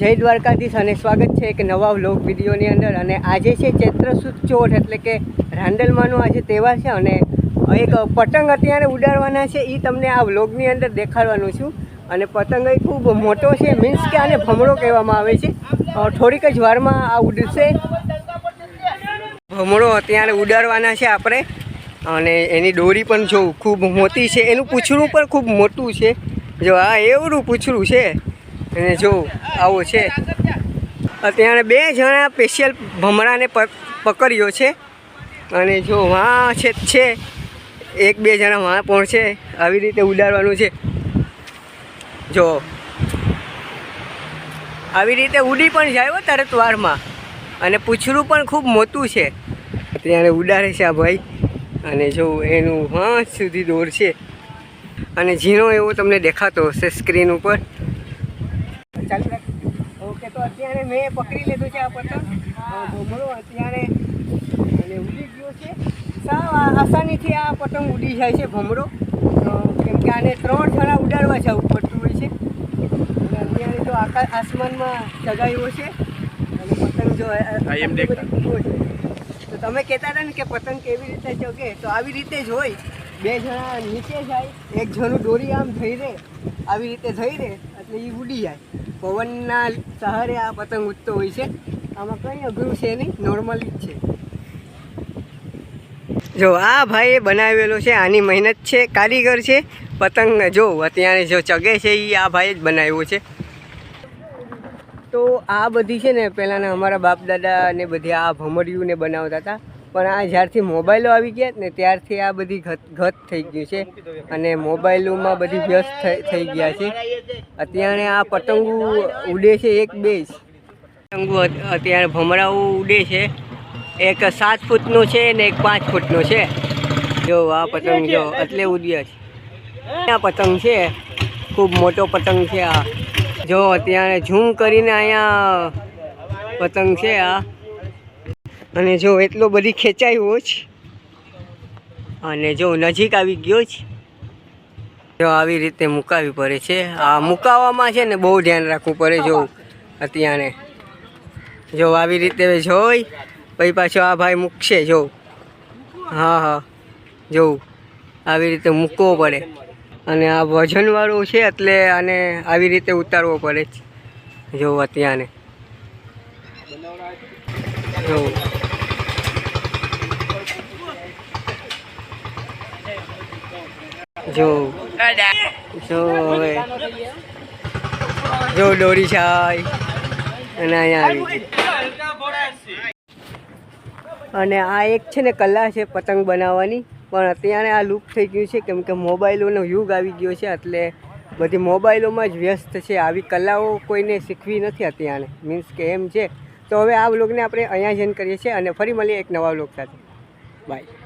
જય દ્વારકાધીશ અને સ્વાગત છે એક નવા વ્લોગ વિડીયોની અંદર. અને આજે છે ચૈત્ર સુદ એટલે કે રાંડલમાંનો આજે તહેવાર છે અને એક પતંગ અત્યારે ઉડાડવાના છે એ તમને આ વ્લોગની અંદર દેખાડવાનું છું. અને પતંગ એ ખૂબ મોટો છે, મીન્સ કે આને ભમરો કહેવામાં આવે છે. થોડીક જ વારમાં આ ઉડશે. ભમરો અત્યારે ઉડાડવાના છે આપણે. અને એની દોરી પણ જોઉં ખૂબ મોટી છે, એનું પૂછડું પણ ખૂબ મોટું છે. જો આ એવડું પૂછડું છે. અને જો આવો છે. અત્યારે બે જણા સ્પેશિયલ ભમરાને પકડ્યો છે. અને જો વાં છે છે. એક બે જણા વાં છે. આવી રીતે ઉડાડવાનું છે. જો. આવી રીતે ઉડી પણ જાય તરત વારમાં અને પૂંછડું પણ ખૂબ મોટું છે. ત્યારે ઉડાડે છે આ ભાઈ. અને જો એનું હાથ સુધી દોર છે. અને ઝીણો એવો તમને દેખાતો હશે સ્ક્રીન ઉપર. ચાલુ રાખ્યું ઓકે તો અત્યારે મેં પકડી લીધું છે આ પતંગ. ભમરો અત્યારે અને ઉડી ગયો છે. સાવ આસાનીથી આ પતંગ ઉડી જાય છે ભમરો. કેમ કે આને ત્રણ જણા ઉડાડવા જવું પડતું હોય છે. અને અત્યારે તો આકાશ આસમાનમાં ચગાવ્યો છે. અને પતંગ જો છે. તો તમે કહેતા હતા ને કે પતંગ કેવી રીતે ચગે? તો આવી રીતે જ હોય. બે જણા નીચે જાય, એક જણું દોરી આમ થઈ રહે આવી રીતે થઈ રહે એટલે એ ઉડી જાય. પવનના સહારે આ પતંગ ઉડતો હોય છે. આમાં કંઈ અઘરું છે નહીં નોર્મલી જ છે. જો આ ભાઈએ બનાવેલો છે, આની મહેનત છે, કારીગર છે, પતંગ જો અત્યારે જો ચગે છે એ આ ભાઈએ જ બનાવ્યો છે. તો આ બધી છે ને, પહેલાંના અમારા બાપ દાદા ને બધી આ ભમરિયું ને બનાવતા હતા. પણ આ જ્યારથી મોબાઈલો આવી ગયા ને ત્યારથી આ બધી ઘટ ઘટ થઈ ગયું છે અને મોબાઈલોમાં બધી વ્યસ્ત થઈ- ગયા છે. અત્યારે આ પતંગો ઉડે છે એક બે પતંગો અત્યારે ભમરાઓ ઉડે છે. એક સાત ફૂટનો છે ને એક પાંચ ફૂટનો છે. જો આ પતંગ જો એટલે ઉડ્યા છે. આ પતંગ છે. ખૂબ મોટો પતંગ છે આ. જો અત્યારે ઝૂમ કરીને અહીંયા પતંગ છે આ. અને જો એટલો બધી ખેંચાયો છે, અને જો નજીક આવી ગયો જ જો આવી રીતે મુકાવી પડે છે. આ મુકાવામાં છે ને બહુ ધ્યાન રાખવું પડે જો અત્યારે. જો આવી રીતે જોઈ, પછી પાછો આ ભાઈ મૂકશે જો. હા હા. જોઉં આવી રીતે મૂકવો પડે. અને આ વજનવાળું છે એટલે આને આવી રીતે ઉતારવો પડે છે જો અત્યારે. જો. જો. જો હવે. જો દોરી છાય અને અહીંયા આવી. અને આ એક છે ને કલા છે પતંગ બનાવવાની. પણ અત્યારે આ લુપ્ત થઈ ગયું છે કેમ કે મોબાઈલોનો યુગ આવી ગયો છે એટલે બધી મોબાઈલોમાં જ વ્યસ્ત છે. આવી કલાઓ કોઈને શીખવી નથી અત્યારે. મીન્સ કે એમ છે. તો હવે આ વ્લોગને આપણે અહીંયા જ કરીએ છીએ અને ફરી મળીએ એક નવા વ્લોગ સાથે. બાય